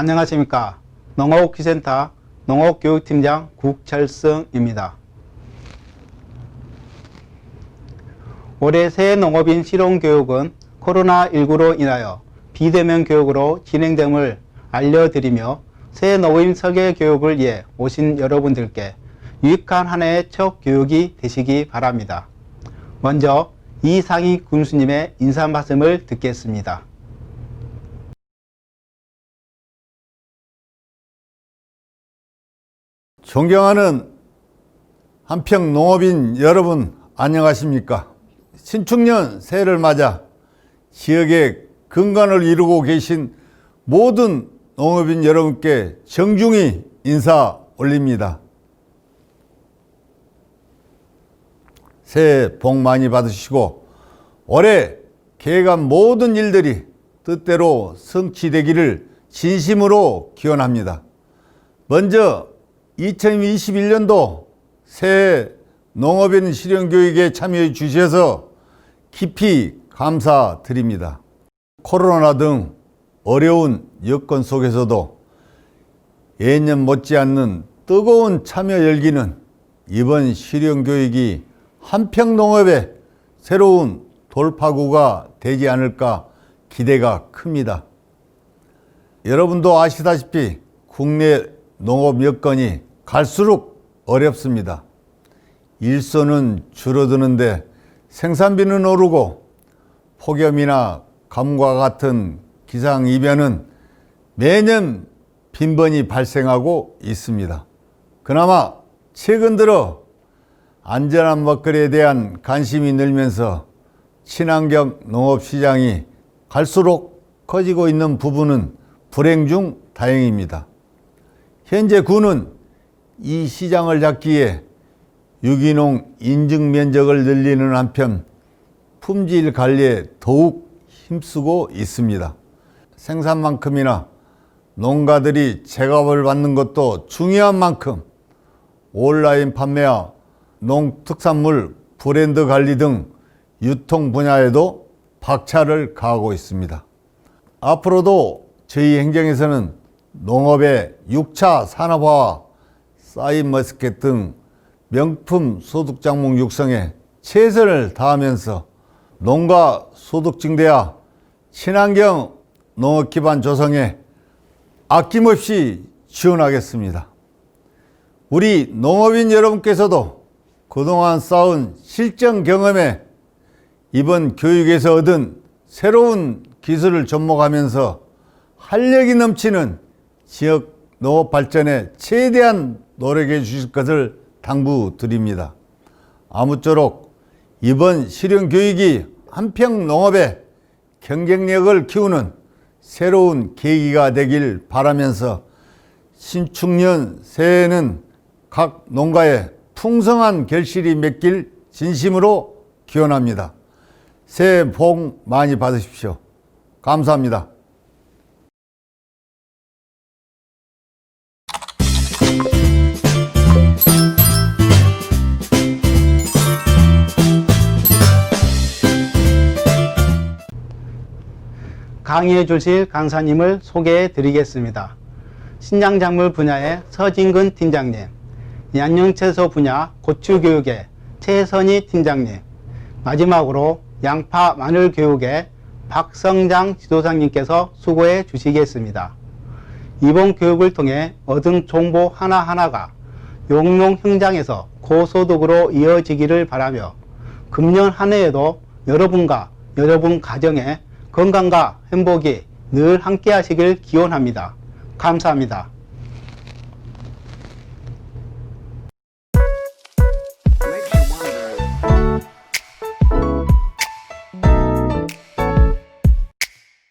안녕하십니까. 농업기센터 농업교육팀장 국철성입니다. 올해 새 농업인 실용교육은 코로나19로 인하여 비대면 교육으로 진행됨을 알려드리며 새 농업인 설계 교육을 위해 오신 여러분들께 유익한 한 해의 첫 교육이 되시기 바랍니다. 먼저 이상희 군수님의 인사 말씀을 듣겠습니다. 존경하는 한평 농업인 여러분 안녕하십니까? 신축년 새해를 맞아 지역의 근간을 이루고 계신 모든 농업인 여러분께 정중히 인사 올립니다. 새해 복 많이 받으시고 올해 계획한 모든 일들이 뜻대로 성취되기를 진심으로 기원합니다. 먼저 2021년도 새해 농업인 실용교육에 참여해 주셔서 깊이 감사드립니다. 코로나 등 어려운 여건 속에서도 예년 못지않는 뜨거운 참여 열기는 이번 실용교육이 한평농업의 새로운 돌파구가 되지 않을까 기대가 큽니다. 여러분도 아시다시피 국내 농업 여건이 갈수록 어렵습니다. 일손은 줄어드는데 생산비는 오르고 폭염이나 감과 같은 기상이변은 매년 빈번히 발생하고 있습니다. 그나마 최근 들어 안전한 먹거리에 대한 관심이 늘면서 친환경 농업 시장이 갈수록 커지고 있는 부분은 불행 중 다행입니다. 현재 군은 이 시장을 잡기에 유기농 인증 면적을 늘리는 한편 품질 관리에 더욱 힘쓰고 있습니다. 생산만큼이나 농가들이 제값을 받는 것도 중요한 만큼 온라인 판매와 농특산물 브랜드 관리 등 유통 분야에도 박차를 가하고 있습니다. 앞으로도 저희 행정에서는 농업의 6차 산업화와 사이머스켓 등 명품 소득작물 육성에 최선을 다하면서 농가 소득 증대와 친환경 농업 기반 조성에 아낌없이 지원하겠습니다. 우리 농업인 여러분께서도 그동안 쌓은 실전 경험에 이번 교육에서 얻은 새로운 기술을 접목하면서 활력이 넘치는 지역 농업 발전에 최대한 노력해 주실 것을 당부드립니다. 아무쪼록 이번 실용 교육이 한평 농업의 경쟁력을 키우는 새로운 계기가 되길 바라면서 신축년 새해에는 각 농가에 풍성한 결실이 맺길 진심으로 기원합니다. 새해 복 많이 받으십시오. 감사합니다. 강의해 주실 강사님을 소개해 드리겠습니다. 신장작물 분야의 서진근 팀장님, 양념채소 분야 고추교육의 최선희 팀장님, 마지막으로 양파 마늘 교육의 박성장 지도사님께서 수고해 주시겠습니다. 이번 교육을 통해 얻은 정보 하나하나가 용농 현장에서 고소득으로 이어지기를 바라며 금년 한 해에도 여러분과 여러분 가정의 건강과 행복이 늘 함께 하시길 기원합니다. 감사합니다.